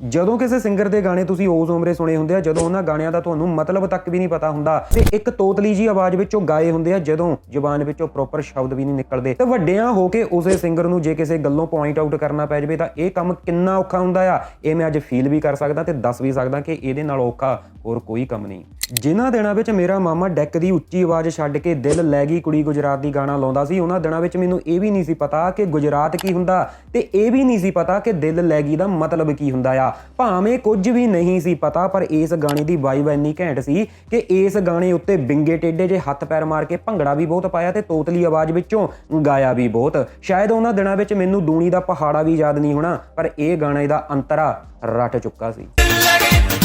ਜਦੋਂ ਕਿਸੇ ਸਿੰਗਰ ਦੇ ਗਾਣੇ ਤੁਸੀਂ ਉਸ ਉਮਰੇ ਸੁਣੇ ਹੁੰਦੇ ਆ, ਜਦੋਂ ਉਹਨਾਂ ਗਾਣਿਆਂ ਦਾ ਤੁਹਾਨੂੰ ਮਤਲਬ ਤੱਕ ਵੀ ਨਹੀਂ ਪਤਾ ਹੁੰਦਾ ਤੇ ਇੱਕ ਤੋਤਲੀ ਜੀ ਆਵਾਜ਼ ਵਿੱਚੋਂ ਗਾਏ ਹੁੰਦੇ ਆ, ਜਦੋਂ ਜ਼ੁਬਾਨ ਵਿੱਚੋਂ ਪ੍ਰੋਪਰ ਸ਼ਬਦ ਵੀ ਨਹੀਂ ਨਿਕਲਦੇ। ਤੇ ਵੱਡਿਆਂ ਹੋ ਕੇ ਉਸੇ ਸਿੰਗਰ ਨੂੰ ਜੇ ਕਿਸੇ ਗੱਲੋਂ ਪੁਆਇੰਟ ਆਊਟ ਕਰਨਾ ਪੈ ਜਾਵੇ ਤਾਂ ਇਹ ਕੰਮ ਕਿੰਨਾ ਔਖਾ ਹੁੰਦਾ ਆ। ਇਹ ਮੈਂ ਅੱਜ ਫੀਲ ਵੀ ਕਰ ਸਕਦਾ ਤੇ ਦੱਸ ਵੀ ਸਕਦਾ ਕਿ ਇਹਦੇ ਨਾਲ ਔਖਾ ਹੋਰ ਕੋਈ ਕੰਮ ਨਹੀਂ। ਜਿਨ੍ਹਾਂ ਦਿਨਾਂ ਵਿੱਚ ਮੇਰਾ ਮਾਮਾ ਡੈਕ ਦੀ ਉੱਚੀ ਆਵਾਜ਼ ਛੱਡ ਕੇ ਦਿਲ ਲੈ ਗਈ ਕੁੜੀ ਗੁਜਰਾਤ ਦੀ ਗਾਣਾ ਲਾਉਂਦਾ ਸੀ, ਉਹਨਾਂ ਦਿਨਾਂ ਵਿੱਚ ਮੈਨੂੰ ਇਹ ਵੀ ਨਹੀਂ ਸੀ ਪਤਾ ਕਿ ਗੁਜਰਾਤ ਕੀ ਹੁੰਦਾ ਤੇ ਇਹ ਵੀ ਨਹੀਂ ਸੀ ਪਤਾ ਕਿ ਦਿਲ ਲੈ ਗਈ ਦਾ ਮਤਲਬ ਕੀ ਹੁੰਦਾ ਆ। ਭਾਵੇਂ ਕੁਝ ਵੀ ਨਹੀਂ ਸੀ ਪਤਾ, ਪਰ ਇਸ ਗਾਣੇ ਦੀ ਵਾਈਬ ਇੰਨੀ ਘੈਂਟ ਸੀ ਕਿ ਇਸ ਗਾਣੇ ਉੱਤੇ ਬਿੰਗੇ ਟੇਡੇ ਜੇ ਹੱਥ ਪੈਰ ਮਾਰ ਕੇ ਭੰਗੜਾ ਵੀ ਬਹੁਤ ਪਾਇਆ ਤੇ ਤੋਤਲੀ ਆਵਾਜ਼ ਵਿੱਚੋਂ ਗਾਇਆ ਵੀ ਬਹੁਤ। ਸ਼ਾਇਦ ਉਹਨਾਂ ਦਿਨਾਂ ਵਿੱਚ ਮੈਨੂੰ ਦੂਣੀ ਦਾ ਪਹਾੜਾ ਵੀ ਯਾਦ ਨਹੀਂ ਹੋਣਾ, ਪਰ ਇਹ ਗਾਣੇ ਦਾ ਅੰਤਰਾ ਰਟ ਚੁੱਕਾ ਸੀ।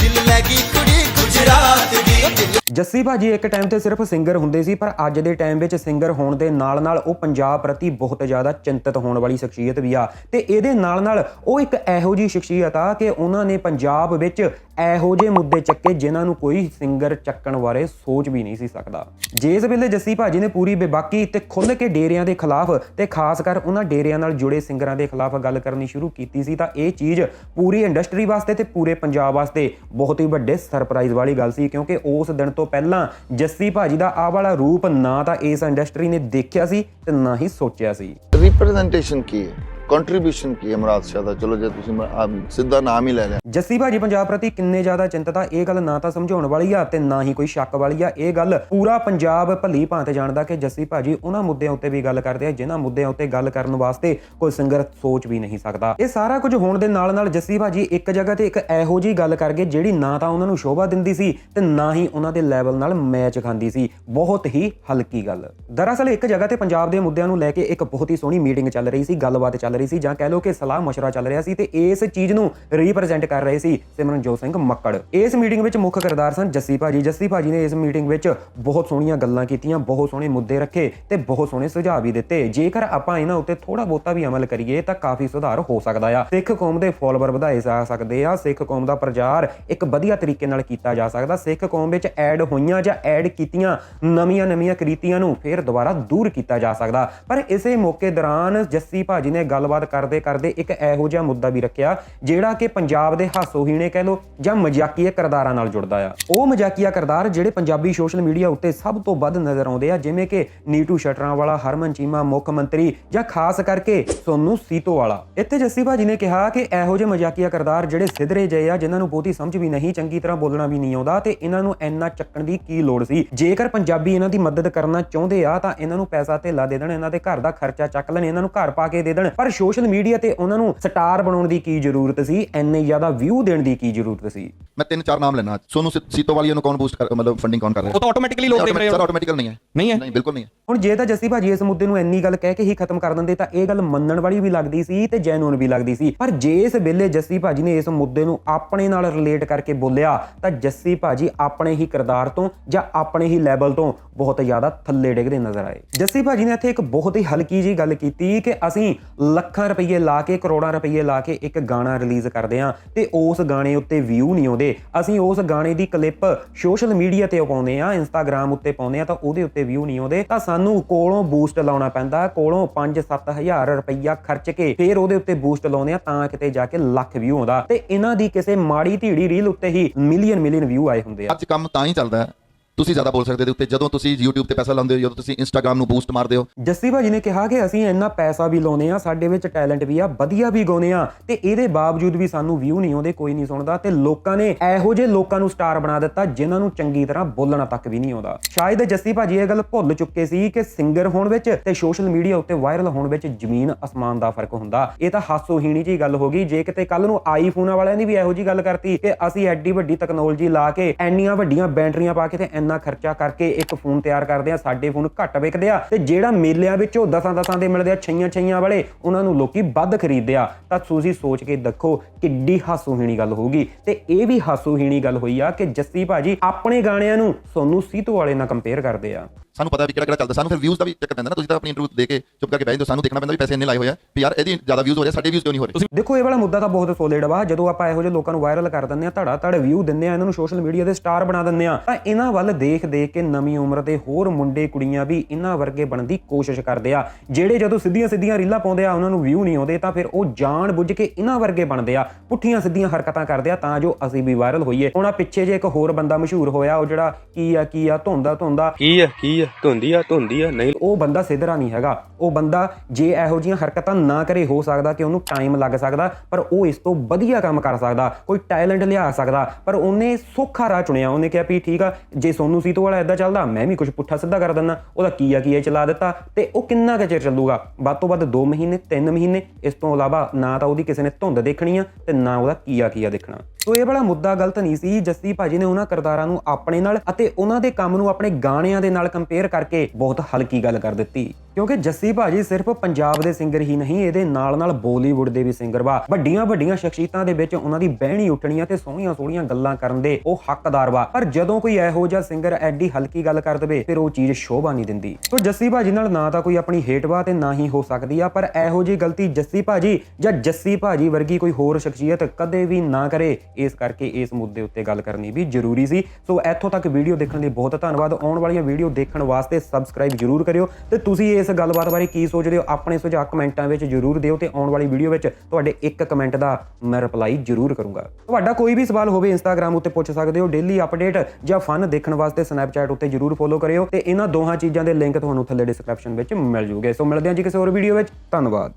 ਦਿਲ ਲੱਗੀ ਕੁੜੀ। ਜੱਸੀ ਭਾਜੀ, ਇੱਕ ਟਾਈਮ ਤੇ ਸਿਰਫ ਸਿੰਗਰ ਹੁੰਦੇ ਸੀ, ਪਰ ਅੱਜ ਦੇ ਟਾਈਮ ਵਿੱਚ ਸਿੰਗਰ ਹੋਣ ਦੇ ਨਾਲ-ਨਾਲ ਉਹ ਪੰਜਾਬ ਪ੍ਰਤੀ ਬਹੁਤ ਜ਼ਿਆਦਾ ਚਿੰਤਤ ਹੋਣ ਵਾਲੀ ਸ਼ਖਸੀਅਤ ਵੀ ਆ। ਤੇ ਇਹਦੇ ਨਾਲ-ਨਾਲ ਉਹ ਇੱਕ ਇਹੋ ਜਿਹੀ ਸ਼ਖਸੀਅਤ ਆ ਕਿ ਉਹਨਾਂ ਨੇ ਪੰਜਾਬ ਵਿੱਚ ਇਹੋ ਜਿਹੇ ਮੁੱਦੇ ਚੱਕੇ ਜਿਨ੍ਹਾਂ ਨੂੰ ਕੋਈ ਸਿੰਗਰ ਚੱਕਣ ਬਾਰੇ ਸੋਚ ਵੀ ਨਹੀਂ ਸੀ ਸਕਦਾ। ਜਿਸ ਵੇਲੇ ਜੱਸੀ ਭਾਜੀ ਨੇ ਪੂਰੀ ਬੇਬਾਕੀ ਤੇ ਖੁੱਲ੍ਹ ਕੇ ਡੇਰਿਆਂ ਦੇ ਖਿਲਾਫ ਤੇ ਖਾਸ ਕਰ ਉਹਨਾਂ ਡੇਰਿਆਂ ਨਾਲ ਜੁੜੇ ਸਿੰਗਰਾਂ ਦੇ ਖਿਲਾਫ ਗੱਲ ਕਰਨੀ ਸ਼ੁਰੂ ਕੀਤੀ ਸੀ, ਤਾਂ ਇਹ ਚੀਜ਼ ਪੂਰੀ ਇੰਡਸਟਰੀ ਵਾਸਤੇ ਤੇ ਪੂਰੇ ਪੰਜਾਬ ਵਾਸਤੇ ਬਹੁਤ ਹੀ ਵੱਡੇ ਸਰਪ੍ਰਾਈਜ਼ ਵਾਲੀ ਗੱਲ ਸੀ, ਕਿਉਂਕਿ ਉਸ ਦਿਨ ਤੋਂ ਪਹਿਲਾਂ ਜੱਸੀ ਭਾਜੀ ਦਾ ਆ ਵਾਲਾ ਰੂਪ ਨਾ ਤਾਂ ਇਸ ਇੰਡਸਟਰੀ ਨੇ ਦੇਖਿਆ ਸੀ ਤੇ ਨਾ ਹੀ ਸੋਚਿਆ ਸੀ। ਰਿਪਰੈਜ਼ੈਂਟੇਸ਼ਨ ਕੀ ਹੈ? ਕੰਟਰੀਬਿਊਸ਼ਨ ਕੀ ਹੈ ਮੁਰਾਦ ਸ਼ਾਹ ਦਾ? ਚਲੋ ਜੇ ਤੁਸੀਂ ਸਿੱਧਾ ਨਾਮ ਹੀ ਲੈ ਲਿਆ। ਜੱਸੀ ਭਾਜੀ, ਪੰਜਾਬ ਪ੍ਰਤੀ ਕਿੰਨੇ ਜ਼ਿਆਦਾ ਚਿੰਤਤ ਆ? ਇਹ ਗੱਲ ਨਾ ਤਾਂ ਸਮਝਾਉਣ ਵਾਲੀ ਆ ਤੇ ਨਾ ਹੀ ਕੋਈ ਸ਼ੱਕ ਵਾਲੀ ਆ। ਇਹ ਗੱਲ ਪੂਰਾ ਪੰਜਾਬ ਭਲੀ ਭਾਂਤ ਜਾਣਦਾ ਕਿ ਜੱਸੀ ਭਾਜੀ ਉਹਨਾਂ ਮੁੱਦਿਆਂ ਉੱਤੇ ਵੀ ਗੱਲ ਕਰਦੇ ਆ, ਜਿਨ੍ਹਾਂ ਮੁੱਦਿਆਂ ਉੱਤੇ ਗੱਲ ਕਰਨ ਵਾਸਤੇ ਕੋਈ ਸਿੰਗਰ ਸੋਚ ਵੀ ਨਹੀਂ ਸਕਦਾ। ਇਹ ਸਾਰਾ ਕੁਝ ਹੋਣ ਦੇ ਨਾਲ ਨਾਲ ਜੱਸੀ ਭਾਜੀ ਇੱਕ ਜਗ੍ਹਾ ਤੇ ਇੱਕ ਇਹੋ ਜੀ ਗੱਲ ਕਰ ਗਏ, ਜਿਹੜੀ ਨਾ ਤਾਂ ਉਹਨਾਂ ਨੂੰ ਸ਼ੋਭਾ ਦਿੰਦੀ ਸੀ ਤੇ ਨਾ ਹੀ ਉਹਨਾਂ ਦੇ ਲੈਵਲ ਨਾਲ ਮੈਚ ਖਾਂਦੀ ਸੀ। ਬਹੁਤ ਹੀ ਹਲਕੀ ਗੱਲ। ਦਰਅਸਲ ਇੱਕ ਜਗ੍ਹਾ ਤੇ ਪੰਜਾਬ ਦੇ ਮੁੱਦਿਆਂ ਨੂੰ ਲੈ ਕੇ ਇੱਕ ਬਹੁਤ ਹੀ ਸੋਹਣੀ ਮੀਟਿੰਗ ਚੱਲ ਰਹੀ ਸੀ, ਗੱਲਬਾਤ ਚੱਲ ਰਹੀ ਸੀ ਜਾਂ ਕਹਿ ਲਓ ਕਿ ਸਲਾਹ مشورہ ਚੱਲ ਰਿਹਾ ਸੀ ਤੇ ਇਸ ਚੀਜ਼ ਨੂੰ ਰਿਪਰੈਜ਼ੈਂਟ ਕਰ ਰਹੇ ਸੀ ਸਿਮਰਨਜੋਤ ਸਿੰਘ ਮੱਕੜ ਇਸ ਮੀਟਿੰਗ ਵਿੱਚ ਮੁੱਖ ਕਿਰਦਾਰ ਸਨ ਜੱਸੀ ਭਾਜੀ ਜੱਸੀ ਭਾਜੀ ਨੇ ਇਸ ਮੀਟਿੰਗ ਵਿੱਚ ਬਹੁਤ ਸੋਹਣੀਆਂ ਗੱਲਾਂ ਕੀਤੀਆਂ ਬਹੁਤ ਸੋਹਣੇ ਮੁੱਦੇ ਰੱਖੇ ਤੇ ਬਹੁਤ ਸੋਹਣੇ ਸੁਝਾਅ ਵੀ ਦਿੱਤੇ ਜੇਕਰ ਆਪਾਂ ਇਹਨਾਂ ਉੱਤੇ ਥੋੜਾ ਬਹੁਤਾ ਵੀ ਅਮਲ ਕਰੀਏ ਤਾਂ ਕਾਫੀ ਸੁਧਾਰ ਹੋ ਸਕਦਾ ਆ ਸਿੱਖ ਕੌਮ ਦੇ ਫਾਲੋਅਰ ਵਧਾਏ ਜਾ ਸਕਦੇ ਆ ਸਿੱਖ ਕੌਮ ਦਾ ਪ੍ਰਚਾਰ ਇੱਕ ਵਧੀਆ ਤਰੀਕੇ ਨਾਲ ਕੀਤਾ ਜਾ ਸਕਦਾ ਸਿੱਖ ਕੌਮ ਵਿੱਚ ਐਡ ਹੋਈਆਂ ਜਾਂ ਐਡ ਕੀਤੀਆਂ ਨਵੀਆਂ-ਨਵੀਆਂ ਕ੍ਰੀਤੀਆਂ ਨੂੰ ਫੇਰ ਦੁਬਾਰਾ ਦੂਰ ਕੀਤਾ ਜਾ ਸਕਦਾ ਪਰ ਇਸੇ ਮੌਕੇ ਦੌਰਾਨ ਜੱਸੀ ਭਾਜੀ ਨੇ ਗੱਲਬਾਤ ਕਰਦੇ ਕਰਦੇ ਇੱਕ ਇਹੋ ਜਿਹਾ ਮੁੱਦਾ ਵੀ ਰੱਖਿਆ, ਜਿਹੜਾ ਕਿ ਪੰਜਾਬ ਦੇ ਹਾਸੋਹੀਣੇ ਕਹਿ ਲੋ ਜਾਂ ਮਜ਼ਾਕੀਆ ਕਿਰਦਾਰਾਂ ਨਾਲ ਜੁੜਦਾ ਆ। ਉਹ ਮਜ਼ਾਕੀਆ ਕਿਰਦਾਰ ਜਿਹੜੇ ਪੰਜਾਬੀ ਸੋਸ਼ਲ ਮੀਡੀਆ ਉੱਤੇ ਸਭ ਤੋਂ ਵੱਧ ਨਜ਼ਰ ਆਉਂਦੇ ਆ, ਜਿਵੇਂ ਕਿ ਨੀਟੂ ਸ਼ਟਰਾਂ ਵਾਲਾ ਹਰਮਨ ਚੀਮਾ, ਮੁੱਖ ਮੰਤਰੀ ਜਾਂ ਖਾਸ ਕਰਕੇ ਸੋਨੂ ਸੀਤੋ ਵਾਲਾ ਇੱਥੇ ਜੱਸੀ ਭਾਜੀ ਨੇ ਕਿਹਾ ਕਿ ਇਹੋ ਜਿਹੇ ਮਜ਼ਾਕੀਆ ਕਿਰਦਾਰ ਜਿਹੜੇ ਸਿਧਰੇ ਜਏ ਆ, ਜਿਨ੍ਹਾਂ ਨੂੰ ਬਹੁਤੀ ਸਮਝ ਵੀ ਨਹੀਂ, ਚੰਗੀ ਤਰ੍ਹਾਂ ਬੋਲਣਾ ਵੀ ਨਹੀਂ ਆਉਂਦਾ ਤੇ ਇਹਨਾਂ ਨੂੰ ਇੰਨਾ ਚੱਕਣ ਦੀ ਕੀ ਲੋੜ ਸੀ? ਜੇਕਰ ਪੰਜਾਬੀ ਇਹਨਾਂ ਦੀ ਮਦਦ ਕਰਨਾ ਚਾਹੁੰਦੇ ਆ, ਤਾਂ ਇਹਨਾਂ ਨੂੰ ਪੈਸਾ ਧੇਲਾ ਦੇ ਦੇਣ, ਇਹਨਾਂ ਦੇ ਘਰ ਦਾ ਖਰਚਾ ਚੱਕ ਲੈਣ, ਇਹਨਾਂ ਨੂੰ ਘਰ ਪਾ ਕੇ ਦੇ ਦੇਣ, ਪਰ ਸੋਸ਼ਲ ਮੀਡੀਆ ਤੇ ਉਹਨਾਂ ਨੂੰ ਸਟਾਰ ਬਣਾਉਣ ਦੀ ਕੀ ਜ਼ਰੂਰਤ ਸੀ? ਇੰਨੇ ਜ਼ਿਆਦਾ ਵਿਊ ਦੇਣ ਦੀ ਕੀ ਜ਼ਰੂਰਤ ਸੀ? ਮੈਂ ਤਿੰਨ ਚਾਰ ਨਾਮ ਲੈਣਾ ਸੋਨੂ ਸੀਤੋ ਵਾਲੀਆ ਨੂੰ ਕੌਣ ਬੂਸਟ ਕਰ ਮਤਲਬ ਫੰਡਿੰਗ ਕੌਣ ਕਰ ਰਿਹਾ? ਉਹ ਤਾਂ ਆਟੋਮੈਟਿਕਲੀ ਲੋਕ ਦੇਖ ਰਹੇ ਸਰ ਆਟੋਮੈਟਿਕਲ ਨਹੀਂ ਹੈ। ਨਹੀਂ ਹੈ? ਨਹੀਂ ਬਿਲਕੁਲ ਨਹੀਂ ਹੈ। ਹੁਣ ਜੇ ਤਾਂ ਜੱਸੀ ਭਾਜੀ ਇਸ ਮੁੱਦੇ ਨੂੰ ਇੰਨੀ ਗੱਲ ਕਹਿ ਕੇ ਹੀ ਖਤਮ ਕਰ ਦਿੰਦੇ ਤਾਂ ਇਹ ਗੱਲ ਮੰਨਣ ਵਾਲੀ ਵੀ ਲੱਗਦੀ ਸੀ ਤੇ ਜੈਨੂਨ ਵੀ ਲੱਗਦੀ ਸੀ। ਪਰ ਜੇ ਇਸ ਵੇਲੇ ਜੱਸੀ ਭਾਜੀ ਨੇ ਇਸ ਮੁੱਦੇ ਨੂੰ ਆਪਣੇ ਨਾਲ ਰਿਲੇਟ ਕਰਕੇ ਬੋਲਿਆ ਤਾਂ ਜੱਸੀ ਭਾਜੀ ਆਪਣੇ ਹੀ ਕਿਰਦਾਰ ਤੋਂ ਜਾਂ ਆਪਣੇ ਹੀ ਲੈਵਲ ਤੋਂ ਬਹੁਤ ਜ਼ਿਆਦਾ ਥੱਲੇ ਡਿੱਗਦੇ ਨਜ਼ਰ ਆਏ। ਜੱਸੀ ਭਾਜੀ ਨੇ ਇੱਥੇ ਇੱਕ ਬਹੁਤ ਹੀ ਹਲਕੀ ਜੀ ਗੱਲ ਕੀਤੀ ਕਿ ਅਸੀਂ ਲੱਖਾਂ ਰੁਪਏ ਲਾ ਕੇ, ਕਰੋੜਾਂ ਰੁਪਏ ਲਾ ਕੇ ਇੱਕ ਗਾਣਾ ਰਿਲੀਜ਼ ਕਰਦੇ ਹਾਂ ਤੇ ਉਸ ਗਾਣੇ ਉੱਤੇ ਵਿਊ ਨਹੀਂ ਆਉਂਦੇ। ਅਸੀਂ ਉਸ ਗਾਣੇ ਦੀ ਕਲਿੱਪ ਸੋਸ਼ਲ ਮੀਡੀਆ ਤੇ ਪਾਉਂਦੇ ਆ ਇੰਸਟਾਗ੍ਰam ਉੱਤੇ ਪਾਉਂਦੇ ਆ ਤਾਂ ਉਹਦੇ ਉੱਤੇ ਵਿਊ ਨਹੀਂ ਆਉਂਦੇ। ਤਾਂ ਸਾਨੂੰ ਕੋਲੋਂ ਬੂਸਟ ਲਾਉਣਾ ਪੈਂਦਾ, ਕੋਲੋਂ 5-7000 ਰੁਪਈਆ ਖਰਚ ਕੇ ਫਿਰ ਉਹਦੇ ਉੱਤੇ ਬੂਸਟ ਲਾਉਂਦੇ ਆ ਤਾਂ ਕਿਤੇ ਜਾ ਕੇ ਲੱਖ ਵਿਊ ਆਉਂਦਾ। ਤੇ ਇਹਨਾਂ ਦੀ ਕਿਸੇ ਮਾੜੀ ਧੀੜੀ ਰੀਲ ਉੱਤੇ ਹੀ ਮਿਲੀਅਨ ਮਿਲੀਅਨ ਵਿਊ ਆਏ ਹੁੰਦੇ ਆ। ਅੱਜ ਕੰਮ ਤਾਂ ਹੀ ਚੱਲਦਾ ਤੁਸੀਂ ਜ਼ਿਆਦਾ ਬੋਲ ਸਕਦੇ ਦੇ ਉੱਤੇ ਜਦੋਂ ਤੁਸੀਂ YouTube ਤੇ ਪੈਸਾ ਲਾਉਂਦੇ ਹੋ, ਜਦੋਂ ਤੁਸੀਂ Instagram ਨੂੰ ਬੂਸਟ ਮਾਰਦੇ ਹੋ। ਜੱਸੀ ਭਾਜੀ ਨੇ ਕਿਹਾ ਕਿ ਅਸੀਂ ਇੰਨਾ ਪੈਸਾ ਵੀ ਲਾਉਨੇ ਆ ਸਾਡੇ ਵਿੱਚ ਟੈਲੈਂਟ ਵੀ ਆ, ਵਧੀਆ ਵੀ ਗਾਉਨੇ ਆ ਤੇ ਇਹਦੇ ਬਾਵਜੂਦ ਵੀ ਸਾਨੂੰ ਵਿਊ ਨਹੀਂ ਆਉਂਦੇ, ਕੋਈ ਨਹੀਂ ਸੁਣਦਾ ਤੇ ਲੋਕਾਂ ਨੇ ਇਹੋ ਜਿਹੇ ਲੋਕਾਂ ਨੂੰ ਸਟਾਰ ਬਣਾ ਦਿੱਤਾ ਜਿਨ੍ਹਾਂ ਨੂੰ ਚੰਗੀ ਤਰ੍ਹਾਂ ਬੋਲਣਾ ਤੱਕ ਵੀ ਨਹੀਂ ਆਉਂਦਾ। ਸ਼ਾਇਦ ਜੱਸੀ ਭਾਜੀ ਇਹ ਗੱਲ ਭੁੱਲ ਚੁੱਕੇ ਸੀ ਕਿ ਸਿੰਗਰ ਹੋਣ ਵਿੱਚ ਤੇ ਸੋਸ਼ਲ ਮੀਡੀਆ ਉੱਤੇ ਵਾਇਰਲ ਹੋਣ ਵਿੱਚ ਜ਼ਮੀਨ ਅਸਮਾਨ ਦਾ ਫ਼ਰਕ ਹੁੰਦਾ। ਇਹ ਤਾਂ ਹਾਸੋਹੀਣੀ ਜੀ ਗੱਲ ਹੋ ਗਈ। ਜੇ ਕਿਤੇ ਕੱਲ ਨੂੰ ਆਈਫੋਨਾਂ ਵਾਲਿਆਂ ਨੇ ਵੀ ਇਹੋ ਜੀ ਗੱਲ ਕਰਤੀ ਕਿ ਅਸੀਂ ਐਡੀ ਵੱਡੀ ਟੈਕਨੋਲੋਜੀ ਲਾ ਕੇ ਐਨੀਆਂ ਵੱਡੀਆਂ ਬੈਟਰੀਆਂ ਪਾ ਕੇ ਤੇ ਇੰਨਾ ਖਰਚਾ ਕਰਕੇ ਇੱਕ ਫੋਨ ਤਿਆਰ ਕਰਦੇ ਆ, ਸਾਡੇ ਫੋਨ ਘੱਟ ਵਿਕਦੇ ਆ ਤੇ ਜਿਹੜਾ ਮੇਲਿਆਂ ਵਿੱਚੋਂ ਦਸਾਂ ਦਸਾਂ ਦੇ ਮਿਲਦੇ ਆ, ਛਈਆਂ ਛਈਆਂ ਵਾਲੇ, ਉਹਨਾਂ ਨੂੰ ਲੋਕੀ ਵੱਧ ਖਰੀਦਦੇ ਆ। ਤਾਂ ਤੁਸੀਂ ਸੋਚ ਕੇ ਦੇਖੋ ਕਿੱਡੀ ਹਾਸੋਹੀਣੀ ਗੱਲ ਹੋਊਗੀ। ਤੇ ਇਹ ਵੀ ਹਾਸੋਹੀਣੀ ਗੱਲ ਹੋਈ ਆ ਕਿ ਜੱਸੀ ਭਾਜੀ ਆਪਣੇ ਗਾਣਿਆਂ ਨੂੰ ਸੋਨੂ ਸੀਤੋ ਵਾਲੇ ਨਾਲ ਕੰਪੇਅਰ ਕਰਦੇ ਆ। ਸਾਨੂੰ ਪਤਾ ਵੀ ਕਿਹੜਾ ਕਿਹੜਾ ਚੱਲਦਾ ਸਾਨੂੰ ਫਿਰ ਵਿਊਜ਼ ਦਾ ਵੀ ਚੱਕਰ ਪੈਂਦਾ ਨਾ ਤੁਸੀਂ ਤਾਂ ਆਪਣੀ ਇੰਟਰਵਿਊ ਦੇ ਕੇ ਚੁੱਪ ਕਰਕੇ ਬਹਿ ਜਾਂਦੇ ਹੋ ਸਾਨੂੰ ਦੇਖਣਾ ਪੈਂਦਾ ਵੀ ਪੈਸੇ ਇੰਨੇ ਲਾਏ ਹੋਏ ਆ ਵੀ ਯਾਰ ਇਹਦੀ ਜ਼ਿਆਦਾ ਵਿਊਜ਼ ਹੋ ਰਿਹਾ ਸਾਡੇ ਵਿਊਜ਼ ਕਿਉਂ ਨਹੀਂ ਹੋ ਰਹੇ? ਦੇਖੋ ਇਹ ਵਾਲਾ ਮੁੱਦਾ ਤਾਂ ਬਹੁਤ ਸੋਲਿਡ ਵਾ ਜਦੋਂ ਆਪਾਂ ਇਹੋ ਜਿਹੇ ਲੋਕਾਂ ਨੂੰ ਵਾਇਰਲ ਕਰ ਦਿੰਦੇ ਆ ਧੜਾ ਧੜ ਵਿਊ ਦਿੰਦੇ ਆ ਇਹਨਾਂ ਨੂੰ ਸੋਸ਼ਲ ਮੀਡੀਆ ਦੇ ਸਟਾਰ ਬਣਾ ਦਿੰਦੇ ਆ ਤਾਂ ਇਹਨਾਂ ਵੱਲ ਦੇਖ ਦੇਖ ਕੇ ਨਵੀਂ ਉਮਰ ਦੇ ਹੋਰ ਮੁੰਡੇ ਕੁੜੀਆਂ ਵੀ ਇਹਨਾਂ ਵਰਗੇ ਬਣਨ ਦੀ ਕੋਸ਼ਿਸ਼ ਕਰਦੇ ਆ। ਜਿਹੜੇ ਜਦੋਂ ਸਿੱਧੀਆਂ ਸਿੱਧੀਆਂ ਰੀਲਾਂ ਪਾਉਂਦੇ ਆ ਉਹਨਾਂ ਨੂੰ ਵਿਊ ਨਹੀਂ ਆਉਂਦੇ ਤਾਂ ਫਿਰ ਉਹ ਜਾਣ ਬੁੱਝ ਕੇ ਇਹਨਾਂ ਵਰਗੇ ਬਣਦੇ ਆ। ਪੁੱਠੀਆਂ ਸਿੱਧੀਆਂ ਹਰਕਤਾਂ ਕਰਦੇ ਆ ਤਾਂ ਜੋ ਅਸੀਂ ਵੀ ਵਾਇਰਲ ਹੋਈਏ। ਹੁਣ ਆ ਪਿੱਛੇ ਜੇ ਇੱਕ ਹੋਰ ਬੰਦਾ ਮਸ਼ਹੂਰ ਹੋਇਆ ਉਹ ਜਿਹੜਾ ਕੀ ਆ ਕੀ ਆ ਧੁੰਦਾ ਧੁੰਦਾ ਕੀ ਆ ਕੀ ਆ? ਧੁੰਦੀ ਆ ਧੁੰਦੀ ਆ, ਨਹੀਂ। ਉਹ ਬੰਦਾ ਸਿੱਧਰਾ ਨਹੀਂ ਹੈਗਾ। ਉਹ ਬੰਦਾ ਜੇ ਇਹੋ ਜੀਆਂ ਹਰਕਤਾਂ ਨਾ ਕਰੇ, ਹੋ ਸਕਦਾ ਕਿ ਉਹਨੂੰ ਟਾਈਮ ਲੱਗ ਸਕਦਾ, ਪਰ ਉਹ ਇਸ ਤੋਂ ਵਧੀਆ ਕੰਮ ਕਰ ਸਕਦਾ, ਕੋਈ ਟੈਲੈਂਟ ਲਿਆ ਸਕਦਾ, ਪਰ ਉਹਨੇ ਸੌਖਾ ਰਾਹ ਚੁਣਿਆ। ਉਹਨੇ ਕਿਹਾ ਵੀ ਠੀਕ ਆ, ਜੇ ਸੋਨੂ ਸੀਤੋ ਵਾਲਾ ਇਦਾਂ ਚੱਲਦਾ, ਮੈਂ ਵੀ ਕੁਝ ਪੁੱਠਾ ਸਿੱਧਾ ਕਰ ਦਿੰਦਾ। ਉਹਦਾ ਕੀ ਆ ਕੀ ਆ, ਚਲਾ ਦਿੱਤਾ, ਤੇ ਉਹ ਕਿੰਨਾ ਕੁ ਚਿਰ ਚੱਲੂਗਾ? ਵੱਧ ਤੋਂ ਵੱਧ 2 ਮਹੀਨੇ 3 ਮਹੀਨੇ, ਇਸ ਤੋਂ ਇਲਾਵਾ ਨਾ ਤਾਂ ਉਹਦੀ ਕਿਸੇ ਨੇ ਧੁੰਦ ਦੇਖਣੀ ਆ, ਤੇ ਨਾ ਉਹਦਾ ਕੀਆ ਕੀਆ ਦੇਖਣਾ। ਸੋ ਇਹ ਵਾਲਾ ਮੁੱਦਾ ਗਲਤ ਨਹੀਂ ਸੀ। ਜੱਸੀ ਭਾਜੀ ਨੇ ਉਹਨਾਂ ਕਿਰਦਾਰਾਂ ਨੂੰ ਆਪਣੇ ਨਾਲ ਅਤੇ ਉਹਨਾਂ ਦੇ ਕੰਮ ਨੂੰ ਆਪਣੇ ਗਾਣਿਆਂ ਦੇ ਨਾਲ ਕੰਪੇਅਰ ਕਰਕੇ ਬਹੁਤ ਹਲਕੀ ਗੱਲ ਕਰ ਦਿੱਤੀ। ਕਿਉਂਕਿ ਜੱਸੀ ਭਾਜੀ ਸਿਰਫ ਪੰਜਾਬ ਦੇ ਸਿੰਗਰ ਹੀ ਨਹੀਂ, ਇਹਦੇ ਨਾਲ ਨਾਲ ਬਾਲੀਵੁੱਡ ਦੇ ਵੀ ਸਿੰਗਰ ਵਾ। ਵੱਡੀਆਂ ਵੱਡੀਆਂ ਸ਼ਖਸੀਅਤਾਂ ਦੇ ਵਿੱਚ ਉਹਨਾਂ ਦੀ ਬਹਿਣੀ ਉੱਠਣੀਆਂ ਤੇ ਸੋਹਣੀਆਂ ਸੋਹਣੀਆਂ ਗੱਲਾਂ ਕਰਨ ਦੇ ਉਹ ਹੱਕਦਾਰ ਵਾ। ਪਰ ਜਦੋਂ ਕੋਈ ਇਹੋ ਜਿਹਾ ਸਿੰਗਰ ਐਡੀ ਹਲਕੀ ਗੱਲ ਕਰ ਦਵੇ, ਫਿਰ ਉਹ ਚੀਜ਼ ਸ਼ੋਭਾ ਨਹੀਂ ਦਿੰਦੀ। ਸੋ ਜੱਸੀ ਭਾਜੀ ਨਾਲ ਨਾ ਤਾਂ ਕੋਈ ਆਪਣੀ ਹੇਟ ਵਾ ਤੇ ਨਾ ਹੀ ਹੋ ਸਕਦੀ ਆ, ਪਰ ਇਹੋ ਜਿਹੀ ਗਲਤੀ ਜੱਸੀ ਭਾਜੀ ਜਾਂ ਜੱਸੀ ਭਾਜੀ ਵਰਗੀ ਕੋਈ ਹੋਰ ਸ਼ਖਸੀਅਤ ਕਦੇ ਵੀ ਨਾ ਕਰੇ, ਇਸ ਕਰਕੇ ਇਸ ਮੁੱਦੇ ਉੱਤੇ ਗੱਲ ਕਰਨੀ ਵੀ ਜ਼ਰੂਰੀ ਸੀ। ਸੋ ਇੱਥੋਂ ਤੱਕ ਵੀਡੀਓ ਦੇਖਣ ਲਈ ਬਹੁਤ ਧੰਨਵਾਦ। ਆਉਣ ਵਾਲੀਆਂ ਵੀਡੀਓ ਦੇਖਣ ਵਾਸਤੇ ਸਬਸਕ੍ਰਾਈਬ ਜ਼ਰੂਰ ਕਰਿਓ ਤੇ ਤੁਸੀਂ ਇਸ ਗੱਲਬਾਤ ਬਾਰੇ ਕੀ ਸੋਚਦੇ ਹੋ? ਆਪਣੇ ਸੁਝਾਅ ਕਮੈਂਟਾਂ ਵਿੱਚ ਜ਼ਰੂਰ ਦਿਓ ਤੇ ਆਉਣ ਵਾਲੀ ਵੀਡੀਓ ਵਿੱਚ ਤੁਹਾਡੇ ਇੱਕ ਕਮੈਂਟ ਦਾ ਮੈਂ ਰਿਪਲਾਈ ਜ਼ਰੂਰ ਕਰੂੰਗਾ। ਤੁਹਾਡਾ ਕੋਈ ਵੀ ਸਵਾਲ ਹੋਵੇ ਇੰਸਟਾਗ੍ਰam ਉੱਤੇ ਪੁੱਛ ਸਕਦੇ ਹੋ ਡੇਲੀ ਅਪਡੇਟ ਜਾਂ ਫਨ ਦੇਖਣ ਵਾਸਤੇ ਸਨੈਪਚੈਟ ਉੱਤੇ ਜ਼ਰੂਰ ਫੋਲੋ ਕਰਿਓ ਤੇ ਇਹਨਾਂ ਦੋਹਾਂ ਚੀਜ਼ਾਂ ਦੇ ਲਿੰਕ ਤੁਹਾਨੂੰ ਥੱਲੇ ਡਿਸਕ੍ਰਿਪਸ਼ਨ ਵਿੱਚ ਮਿਲ ਜੂਗੇ। ਸੋ ਮਿਲਦੇ ਹਾਂ ਜੀ ਕਿਸੇ ਹੋਰ ਵੀਡੀਓ ਵਿੱਚ। ਧੰਨਵਾਦ।